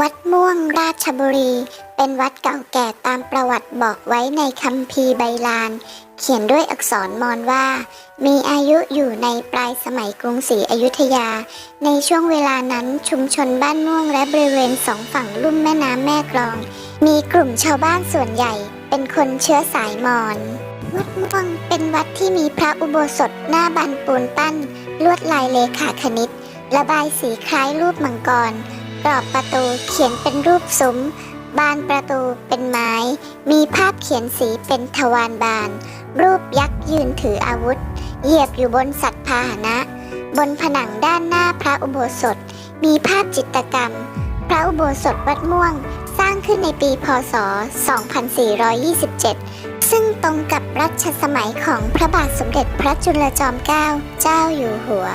วัดม่วงราชบุรี เป็นวัดเก่าแก่ตามประวัติบอกไว้ในคัมภีร์ใบลาน เขียนด้วยอักษรมอญว่า มีอายุอยู่ในปลายสมัยกรุงศรีอยุธยา ในช่วงเวลานั้นชุมชนบ้านม่วงและบริเวณสองฝั่งลุ่มแม่น้ำแม่กลอง มีกลุ่มชาวบ้านส่วนใหญ่ เป็นคนเชื้อสายมอญวัดม่วงเป็นวัดที่มีพระอุโบสถหน้าบันปูนปั้น ลวดลายเลขาคณิตระบายสีคล้ายรูปมังกร กรอบประตูเขียนเป็นรูปซุ้ม บานประตูเป็นไม้ มีภาพเขียนสีเป็นทวารบาน รูปยักษ์ยืนถืออาวุธ เหยียบอยู่บนสัตว์พาหนะ บนผนังด้านหน้าพระอุโบสถ มีภาพจิตรกรรม พระอุโบสถวัดม่วง สร้างขึ้นในปีพศ 2427 ซึ่งตรงกับรัชสมัยของพระบาทสมเด็จพระจุลจอมเกล้าเจ้าอยู่หัว